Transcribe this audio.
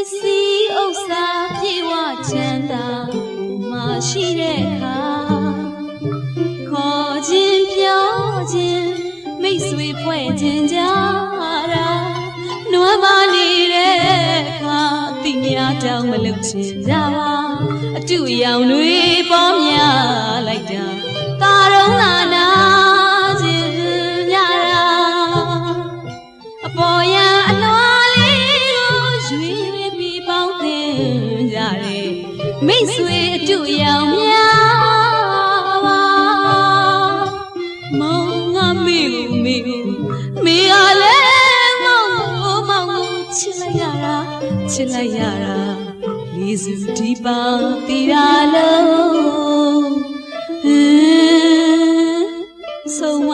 စ္စည်းဥစ္စာပြေဝချမ်းသာမရှိတဲ့အခါခေါ်ခြင်းပြောခြင်းမိတ်ဆွေဖွဲ့ခြင်းကြတာနွမ်းမနေတဲ့အခါတိများတောင်မလုပ်ချင်ကြပါအတူရောင်တွေပေါ်များ မိတ်ဆွေအတူရောင်များပါမောင်ငါမေကိုမေကိုမေရလဲမောင်ကိုမောင်ကိုချစ်လိုက်ရတာချစ်လိုက်ရတာလေးစုဒီပါတီရာလုံးဟမ်ဆုံးမ